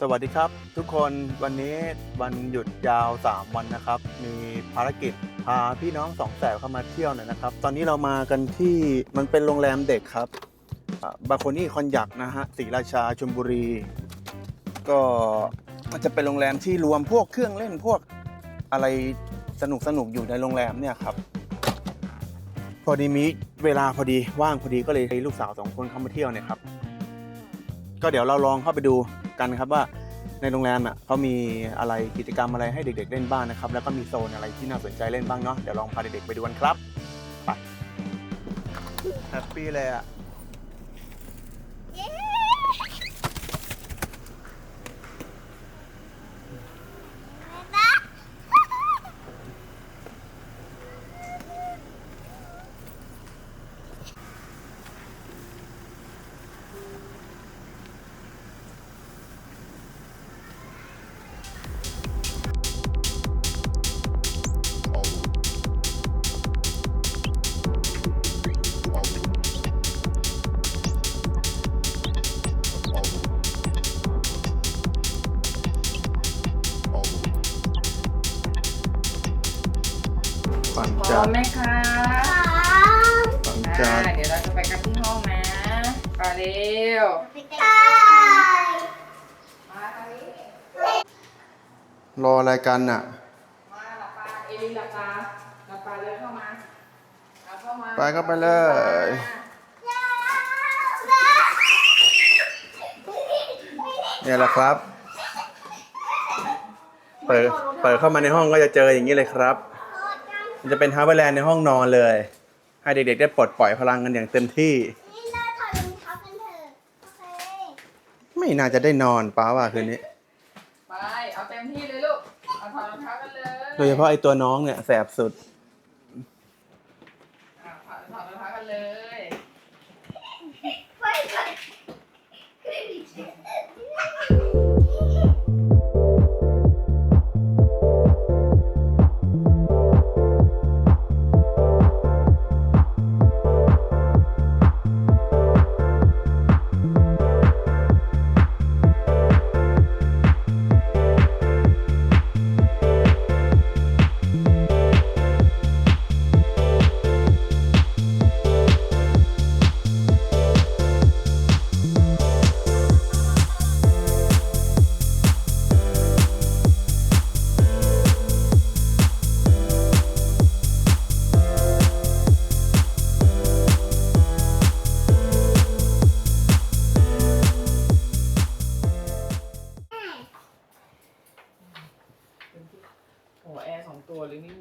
สวัสดีครับ ทุกคนวันนี้วันหยุดยาว 3 วันนะครับ มีภารกิจพาพี่น้องสองแสบเข้ามาเที่ยวหน่อยนะครับ ตอนนี้เรามากันที่มันเป็นโรงแรมเด็กครับบาโคนี่คอนยักนะฮะศรีราชาชลบุรี ก็มันจะเป็นโรงแรมที่รวมพวกเครื่องเล่นพวกอะไรสนุกสนุกอยู่ในโรงแรมเนี่ยครับ พอดีมีเวลาพอดีว่างพอดีก็เลยให้ลูกสาวสองคนเข้ามาเที่ยวเนี่ยครับ ก็เดี๋ยวเราลองเข้าไปดู กันครับว่าในโรงแรมอะเขามีอะไรกิจกรรมอะไรให้เด็ก ๆ เล่นบ้างนะครับ แล้วก็มีโซนอะไรที่น่าสนใจเล่นบ้างเนาะเดี๋ยวลองพาเด็กๆไปดูกันครับไปแฮปปี้เลยอะ ฝั่งพร้จาอมไหมคะฝั่งอ่าจานเดี๋ยวเราจะไปกันที่ห้องนะไปเร็วมารออะไรกันอะ มาหลับตาเอลินหลับตาหลับตาเลยเข้ามาเอาเข้ามาไปเข้าไปเลย เนี่ยแหละครับ เปิด เปิดเข้ามาในห้องก็จะเจออย่างนี้เลยครับ มันจะเป็นฮาร์เวอร์แลนด์ในห้องนอนเลย ให้เด็กๆได้ปลดปล่อยพลังกันอย่างเต็มที่ นี่เราถอดรองเท้ากันเถอะโอเคไม่น่าจะได้นอนป้าว่าคืนนี้ ไป เอาเต็มที่เลยลูก เอาถอดรองเท้ากันเลย โดยเฉพาะไอ้ตัวน้องเนี่ยแสบสุด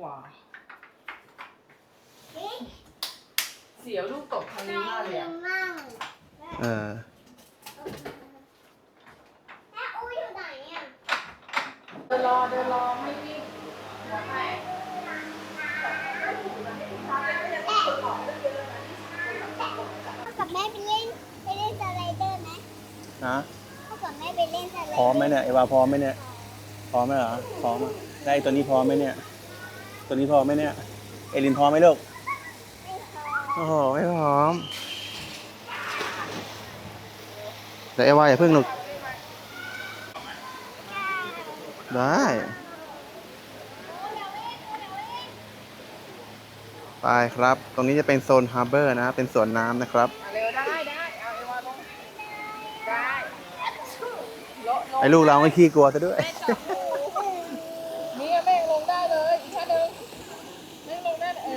หว่าเอ๊ะเสียวลูกตกทางใครนี้มากเลยลือะมมั่งเออแม่อุ้ยอยู่ไหนอะเดินรอเดินรอไม่วิ่งหัวแตกพ่อกับแม่ไปเล่นไปเล่นสไลเดอร์ไหมนะพ่อกับแม่ไปเล่นสไลเดอร์พร้อมไหมเนี่ยเอวาพร้อมไหมเนี่ยพร้อมไหมเหรอพร้อมอะได้ตัวนี้พร้อมไหมเนี่ย ตัวนี้พร้อมไหมเนี่ย เอลินพร้อมไหมลูกไม่พอโอ้โหไม่พร้อมแต่เอวาอย่าเพิ่งหนุกได้ไปครับ ตรงนี้จะเป็นโซนฮาร์เบอร์นะ เป็นสวนน้ำนะครับอะเร็วได้ได้เอาเอวาลงได้โละลงไอ้ลูกเราไม่ขี้กลัวซะด้วยแม่จับหูนี่แม่งลงได้เลยอีกชั้นหนึ่งแม่งลงได้เอ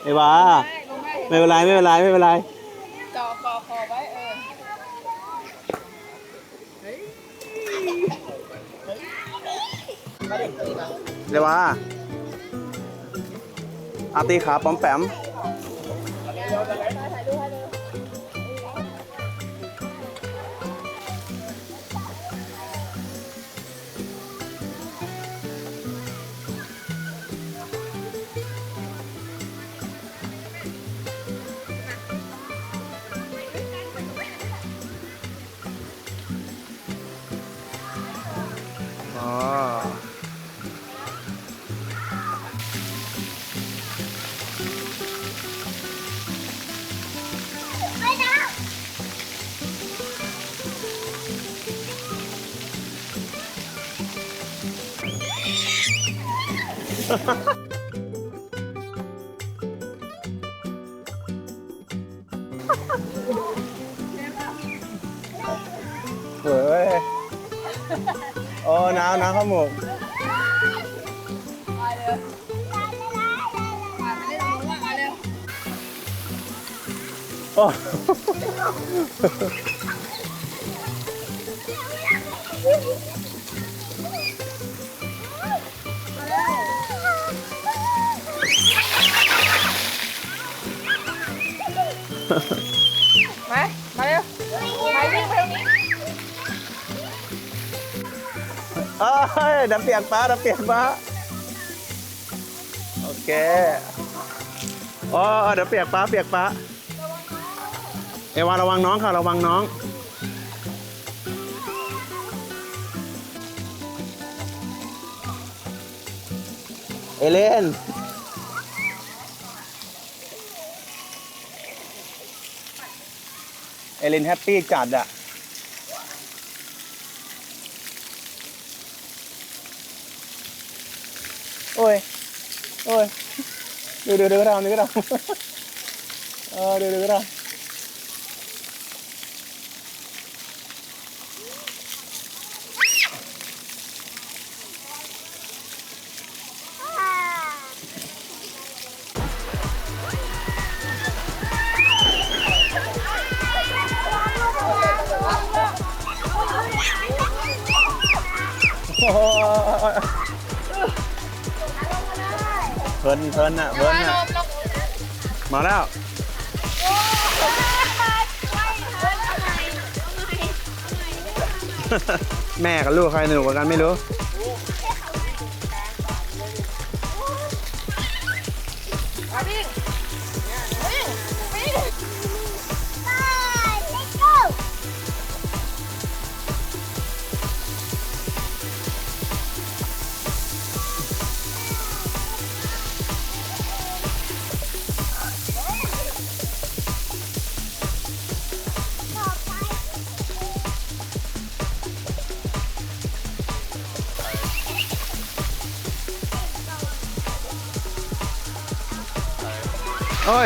อเอวาได้ลงได้ไม่เป็นไรไม่เป็นไรไม่เป็นไรจาะคอคอไว้เออเดี๋ยวว่าอาตีขาป้อมแปม เฮ้ยโอ้น้ำน้ำข้าวหมกมาเร็วมาเล่นหนูอะมาเร็วโอ้ น้ำเปียกป้าน้ำเปียกป้าโอเคอ๋อเดี๋ยวเปียกป้าเปียกป้าเอวาระวังน้องค่ะระวังน้องเอเลนเอเลนแฮปปี้จัดอะ โอ้ย โอ้ย ดูดูดูก็ทำดูก็ทำเออดูดูก็ทำโอ้ย เพลินเพลินอะเพลินมาลอะมลงมาแล้วแม่กับลูกใครสนุกกว่ากันไม่รู้ โ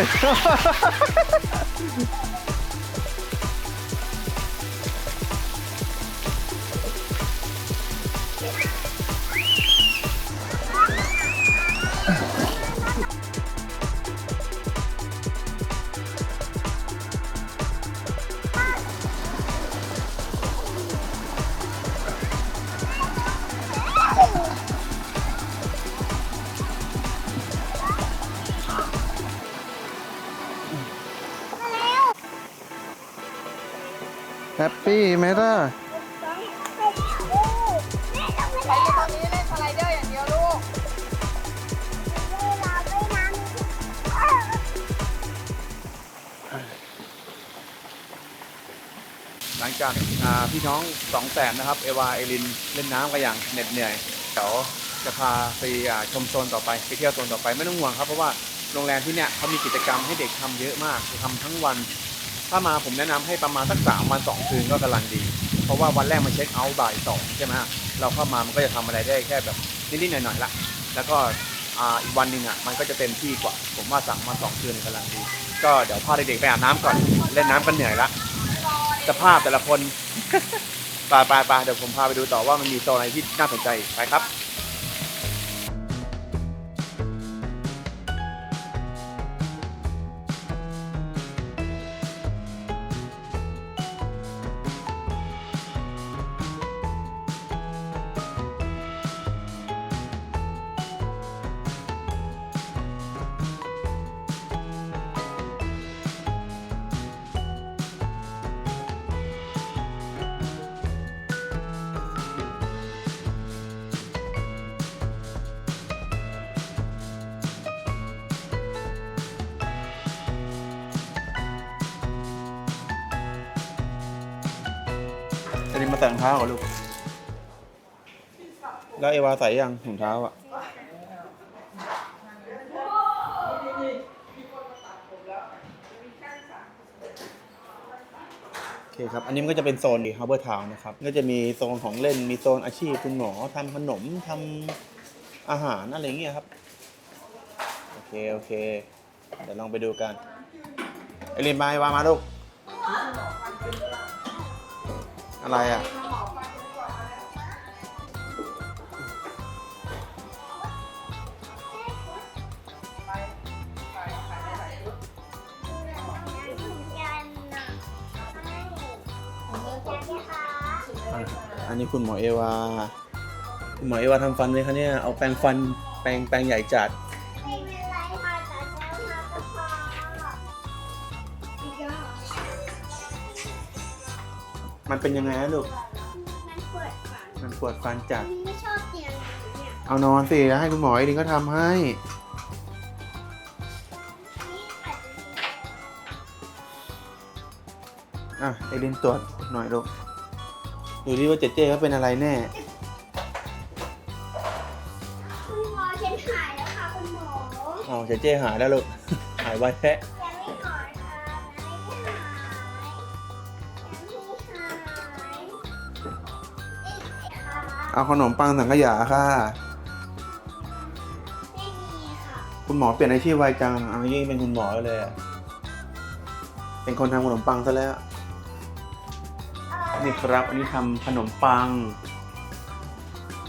ปี้ไหมล่ะไปเล่นตรงนี้เล่นสไลเดอร์อย่างเดียวลูก หลังจากอ่าพี่น้องสองแสนนะครับ เอวา เอลิน เล่นน้ำกันอย่างเหน็ดเหนื่อยเดี๋ยวจะพาไปอ่าชมโซนต่อไปไปเที่ยวโซนต่อไปไม่ต้องห่วงครับเพราะว่าโรงแรมที่เนี่ยเขามีกิจกรรมให้เด็กทำเยอะมากทำทั้งวัน ถ้ามาผมแนะนำให้ประมาณสักสามวันสองคืนก็กำลังดี เพราะว่าวันแรกมาเช็คเอาท์บ่ายสองใช่ไหมฮะเราเข้ามามันก็จะทำอะไรได้แค่แบบนิดๆหน่อยๆละ แล้วก็อ,อีกวันหนึ่งอะมันก็จะเต็มที่กว่า ผมว่าสามวันสองคืนกำลังดี ก็เดี๋ยวพาเด็กๆไปอาบน้ำก่อนเล่นน้ำกันเหนื่อยละสภาพแต่ละคนไปไปไปเดี๋ยวผมพาไปดูต่อว่ามันมีโซนอะไรที่น่าสนใจไปครับ จะนี่มาใส่รองเท้าเหรอลูก แล้วเอวาใส่ยังถุงเท้าอะ โอเคครับ อันนี้มันก็จะเป็นโซนดีฮาร์เบอร์ทาวน์นะครับ ก็จะมีโซนของเล่น มีโซนอาชีพคุณหมอทำขนมทำอาหารอะไรอย่างเงี้ยครับ โอเค โอเค เดี๋ยวลองไปดูกันไอรินมาไอวามาลูก อะไรอะ อันนี้คุณหมอเอวา คุณหมอเอวาทำฟันไหมคะเนี่ย เอาแปรงฟัน แปรงแปรงใหญ่จัด มันเป็นยังไงฮะลูก มันปวดฝันมันปวดฟันจัดไม่ชอบเตียงนี้เนี่ยเอานอนสิแล้วให้คุณหมอเอรินก็ทำให้ นี่อาจจะมีอะเอรินตรวจหน่อยลูกดูดิว่าเจเจเขาเป็นอะไรแน่ คุณหมอฉันหายแล้วค่ะคุณหมอ อ๋อเจเจหายแล้วลูก หายไวแท้ เอาขนมปังสังขยาค่ะ ไม่มีค่ะ คุณหมอเปลี่ยนอาชีพไวจังเอายิ่งเป็นคุณหมอเลยอะเป็นคนทำขนมปังซะแล้ว นี่ครับ อันนี้ทำขนมปัง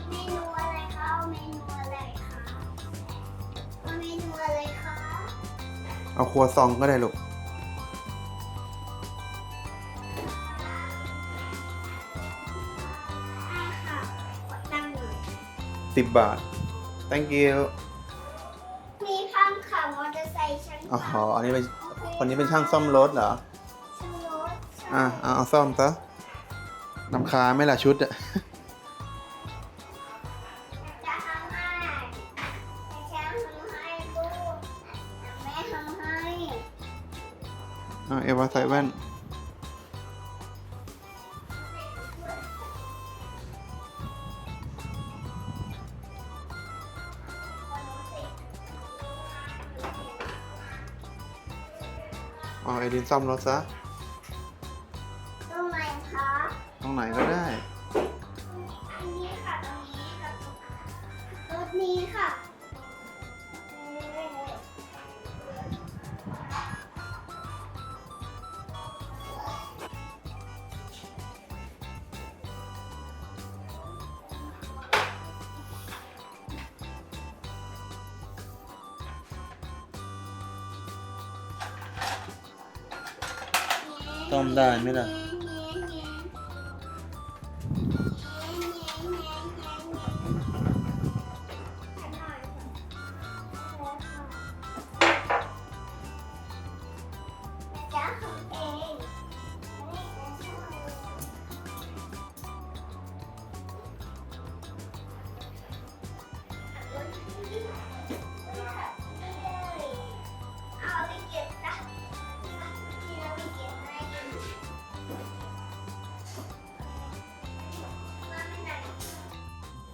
เมนูอะไรคะเอาเมนูอะไรคะเอาเมนูอะไรคะ เอาครัวซองก็ได้ลูก สิบบาท thank you มีพังค่ะมอเตอร์ไซค์ฉันอ๋อค่ะอันนี้เป็นคนนี้เป็นช่างซ่อมรถเหรอ ฉันรถอะเอาเอาซ่อมซะนำคาไหม่ละชุดอะจะ อ๋อไอดินซ่อมรถซะ ตรงไหนคะ ตรงไหนก็ได้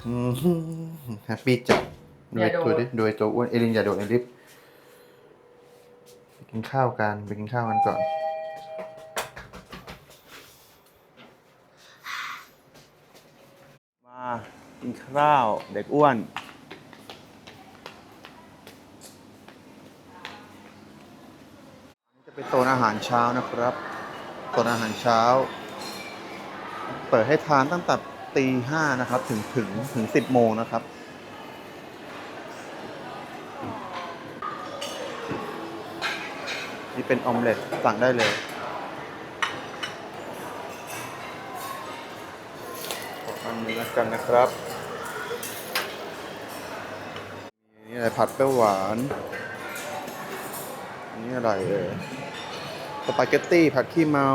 แฮปปี้จัดอย่าโดดโดยตัวดิโดยตัวอ้วนเอลินอย่าโดดเอลิฟไปกินข้าวกันไปกินข้าวกันก่อน มากินข้าวเด็กอ้วนอันนี้จะเป็นโซนอาหารเช้านะครับโซนอาหารเช้า เปิดให้ทานตั้งแต่ ตีห้านะครับ ถึงถึงถึงสิบโมงนะครับ นี่เป็นออมเล็ตสั่งได้เลย ขออันนี้แล้วกันนะครับนี่อะไรผัดเปรี้ยวหวานนนี้อะไรเอ่ยสปาเกตตี้ผัดขี้เมา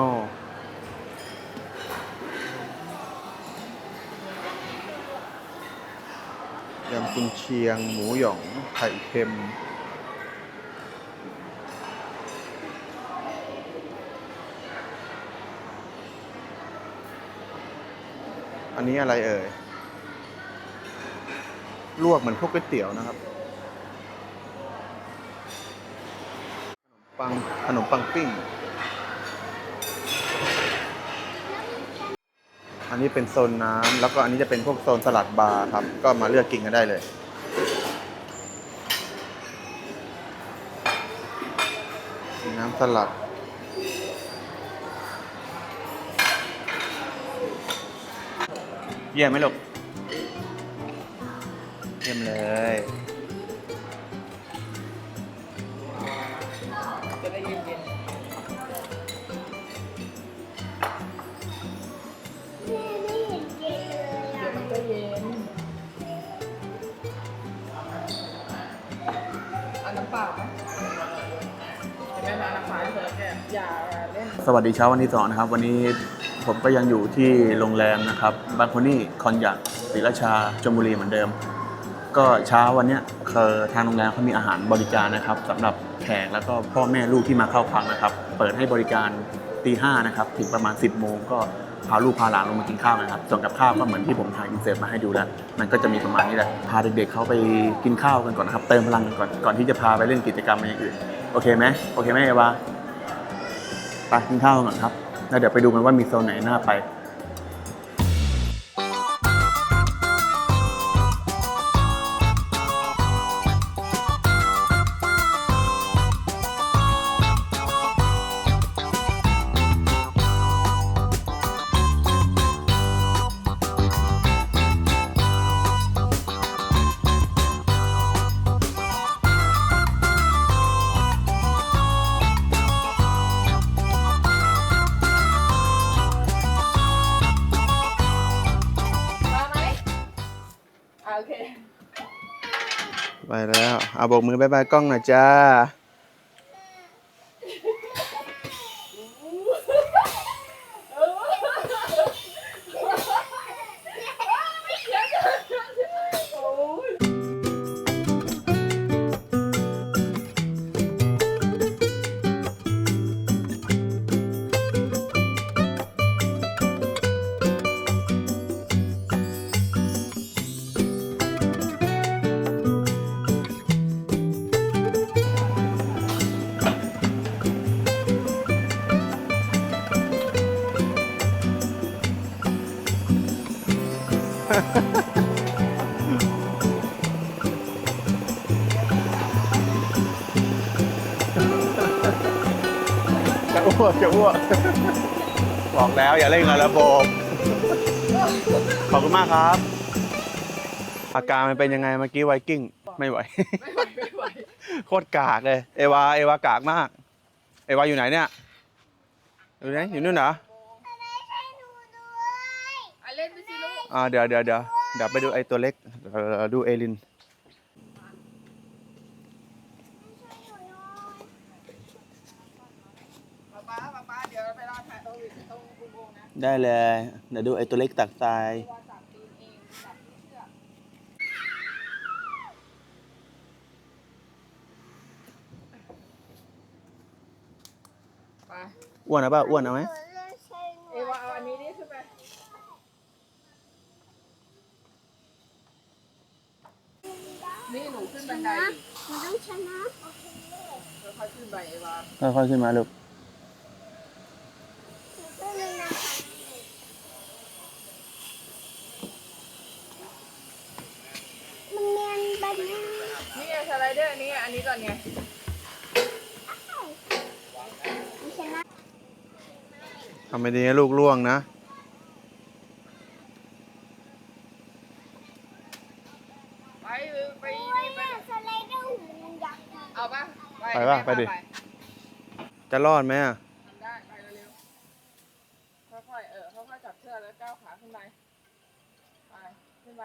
กุนเชียง หมูหยอง ไข่เค็ม อันนี้อะไรเอ่ย ลวกเหมือนพวกก๋วยเตี๋ยวนะครับ ขนมปังขนมปังปิ้งันนี้เป็นโซนน้ำแล้วก็อันนี้จะเป็นพวกโซนสลัดบาร์ครับ ก็มาเลือกกินกันได้เลยน้ำสลัด เยี่ยมไหมลูก เยี่ยมเลย สวัสดีเช้าวันที่สองนะครับ วันนี้ผมก็ยังอยู่ที่โรงแรมนะครับบางคนนี่คอนยักศรีราชาชลบุรีเหมือนเดิม ก็เช้าวันเนี้ยคือทางโรงแรมเขามีอาหารบริการนะครับสำหรับแขกแล้วก็พ่อแม่ลูกที่มาเข้าพักนะครับ เปิดให้บริการตีห้านะครับถึงประมาณ 10บโมงก็พาลูกพาหลานลงมากินข้าวนะครับ ส่วนกับข้าวก็เหมือนที่ผมถ่ายอินเสิร์ตมาให้ดูแล้ว มันก็จะมีประมาณนี้แหละ พาเด็กๆเขาไปกินข้าวกันก่อนนะครับ เติมพลังกันก่อน ก่อนที่จะพาไปเล่นกิจกรรมอะไรอย่างอื่น โอเคไหมโอเคไหมเอวา ไปกินข้าวกันก่อนครับ แล้วเดี๋ยวไปดูกันว่ามีโซนไหนน่าไป อาโบกมือบายบายกล้องหน่อยจ้า อ้วกจะอ้วกบอกแล้วอย่าเล่นกับระบบ ขอบคุณมากครับ อาการมันเป็นยังไงเมื่อกี้ไวกิ้ง ไม่ไหว ไม่ไหวไม่ไหวโคตรกากเลย เอวา เอวากากมาก เอวาอยู่ไหนเนี่ย อยู่ไหน อยู่นู่นเหรอ อะเล่นไปสิลูกอ่าเดี๋ยวเดี๋ยวเดี๋ยวเดี๋ยวไปดูไอ้ตัวเล็กเออดูเอลิน ป๊าป๊าป๊าป๊าเดี๋ยวเราไปรอถ่ายตรงตรงอุโมงค์นะ ได้เลยเดี๋ยวดูไอ้ตัวเล็กตักทรายว่าจับตีนเองจับที่เชือกไปอ้วนนะป่ะอ้วนเอาไหมเอวาเอาอันนี้นี่ขึ้นไปนี่หนูขึ้นบันไดดิหนูต้องชนะค่อยๆขึ้นไปเอวาค่อยๆขึ้นมาลูก หนูต้องเลยนะคะมั นเนียนแบบนี้นี่ไงสไลเดอร์อันนี้อันนี้ก่อนไงหนูชนะทำไม่ดีนะลูกล่วงนะ ไปไปโอ้ยนี่ไปอะสไลเดอร์หูมันยักษ์มากเอาป่ะไปป่ะไปดิจะรอดไหมอะทำได้ไปเร็วๆค่อยๆเออค่อยๆจับเชือกแล้วก้าวขาขึ้นไปไปขึ้นไป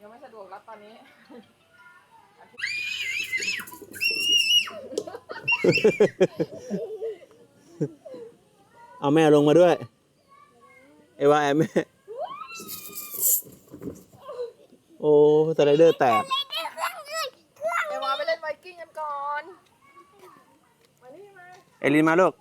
ยังไม่สะดวกรับตอนนี้ เอาแม่ลงมาด้วย เอวาแอบแม่ โอ้สไลเดอร์แตกเอวาไปเล่นไวกิ้งกันก่อน มานี่มา เอลินมาลูก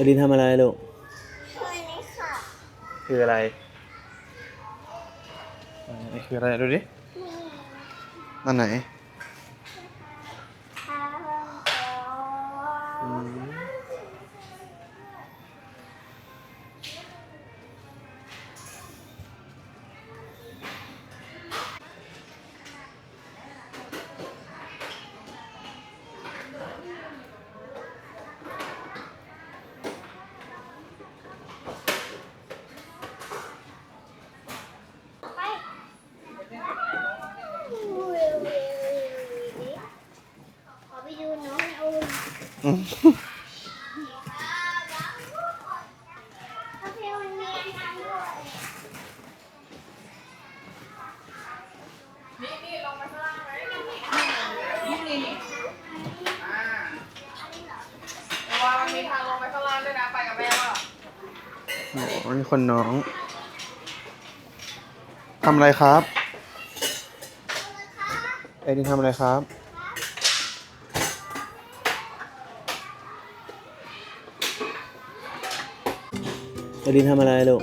อลินทำอะไรลูกช่วยเลยค่ะคืออะไรอันนี้คืออะไรดูดินี่อันไหน นี่คนน้องทำอะไรครับเอลินทำอะไรครับ เอลินทำอะไรลูก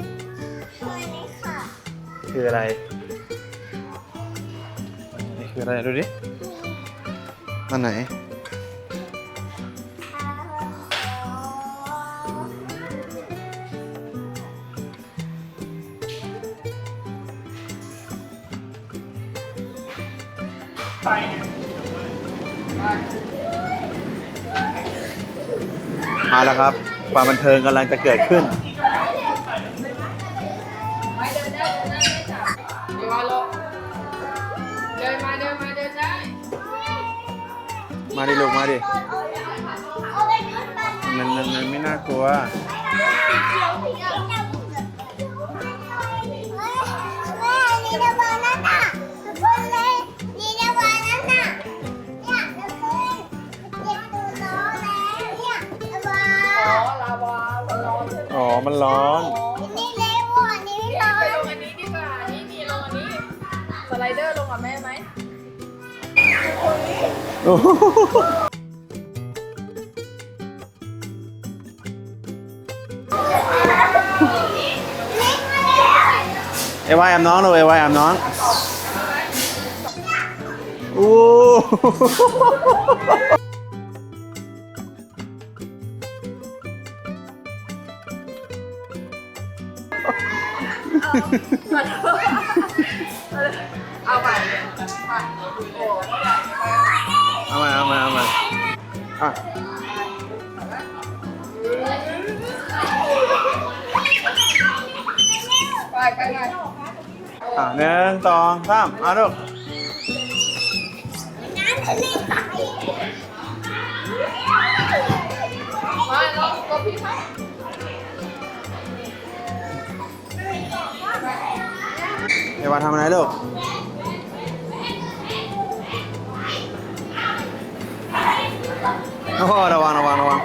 ช่วยเลยค่ะคืออะไรอันนี้คืออะไรดูดิอันไหน มาแล้วครับ ความบันเทิงกำลังจะเกิดขึ้น เดอร์ลงกับแม่ไหมโอ้โหเอวายแอมน้องลูกเอวายแอมน้องโอ้ หนึ่งสองสามเอาลูกมาลองกดพี่ครับเอวาทำอะไรลูกโอ้โหระวังระวังระวัง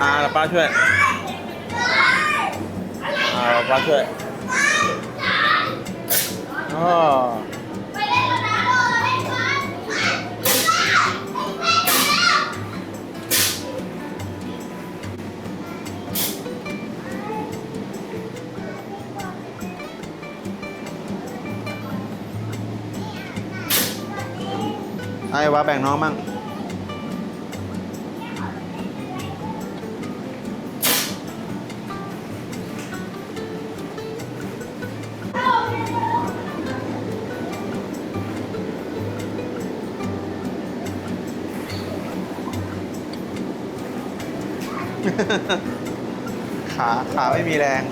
อ่าเดี๋ยวป้าช่วยอ่าเดี๋ยวป้าช่วย โอ้ไอ้วาแบ่งน้องบ้าง ขาขาไม่มีแรง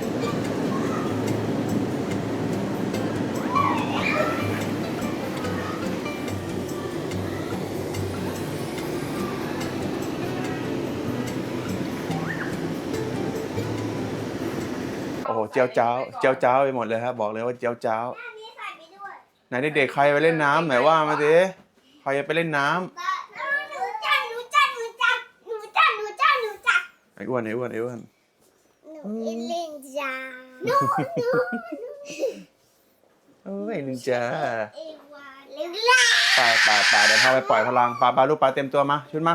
โอ้โห เจียวจ้าวเจียวจ้าวไปหมดเลยครับ บอกเลยว่าเจียวจ้าวอันนี้ใส่ไปด้วยไหนเด็กๆใครไปเล่นน้ำไหนว่ามาสิใครจะไปเล่นน้หนูจักหนูจักหนูจักหนูจักหนูจักหนูจักำ ไอ้อ้วนไอ้อ้วนไอ้อ้วนหนูอินลินจาหนูหนูโอ้ยนึงจ้าเอวาเร็วล่ะป่าป่าป่าเดี๋ยวพาไปปล่อยพลังปลาปลาลูกปลาเต็มตัวมาชุดมา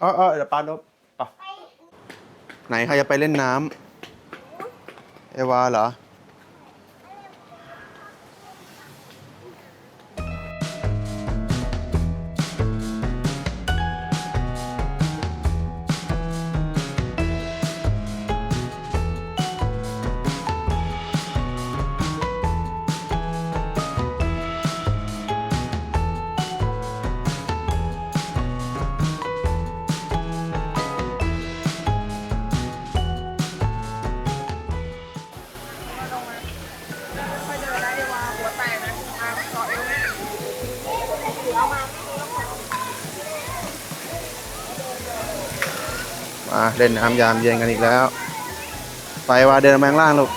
เออเออเดี๋ยวปลาลบป่ะไปไหนใครจะไปเล่นน้ำเอวาเหรอ เล่นน้ำยามเย็นกันอีกแล้ว ไปว่าเดินมาข้างล่างลูก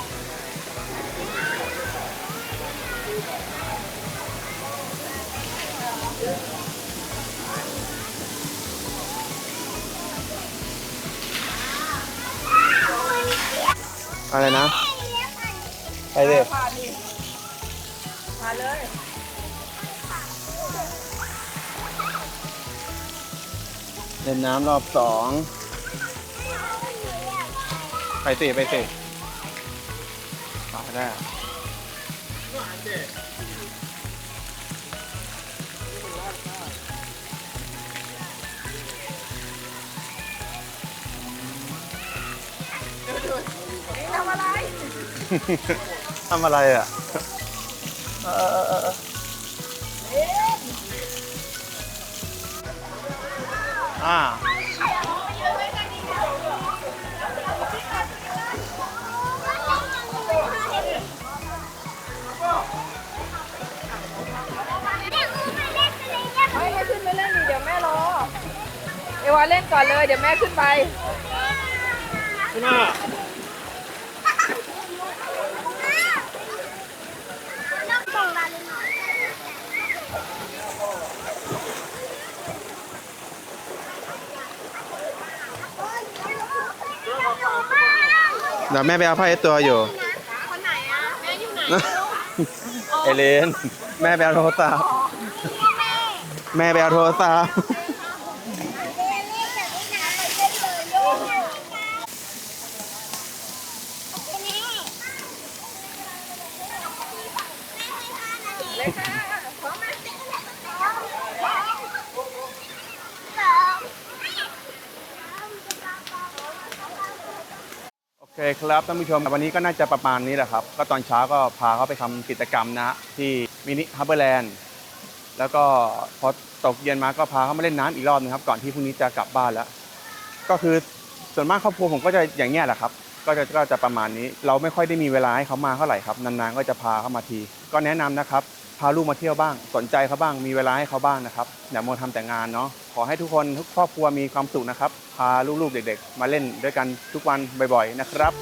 อะไรนะ ไปเลยพาดิมาเลยเล่นน้ำรอบสอง ไปสิไปสิไปได้นี่ทำอะไร ทำอะไรอะเออเออเออเอออ่า อวาเล่นก่อนเลย เดี๋ยวแม่ขึ้นไปเดี๋ยวแม่ไปเอาผ้าเช็ดตัวอยู่ คนไหนอะ แม่อยู่ไหนเอเลน แม่ไปเอาโทรศัพท์ แม่ไปเอาโทรศัพท์ เลยค่ะพร้อมไหม โอเคครับ ท่านผู้ชมวันนี้ก็น่าจะประมาณนี้แหละครับ ก็ตอนเช้าก็พาเขาไปทำกิจกรรมนะที่มินิฮับเบอร์แลนด์แล้วก็พอตกเย็นมาก็พาเขามาเล่นน้ำอีกรอบนึงครับ ก่อนที่พรุ่งนี้จะกลับบ้านแล้ว ก็คือส่วนมากครอบครัวผมก็จะอย่างเงี้ยแหละครับ ก็จะก็จะประมาณนี้ เราไม่ค่อยได้มีเวลาให้เขามาเท่าไหร่ครับนานๆก็จะพาเขามาที ก็แนะนำนะครับพาลูกมาเที่ยวบ้าง สนใจเขาบ้าง มีเวลาให้เขาบ้างนะครับอย่ามัวทำแต่งานเนาะขอให้ทุกคนทุกครอบครัวมีความสุขนะครับ พาลูกๆเด็ก ๆ มาเล่นด้วยกันทุกวันบ่อย ๆ นะครับ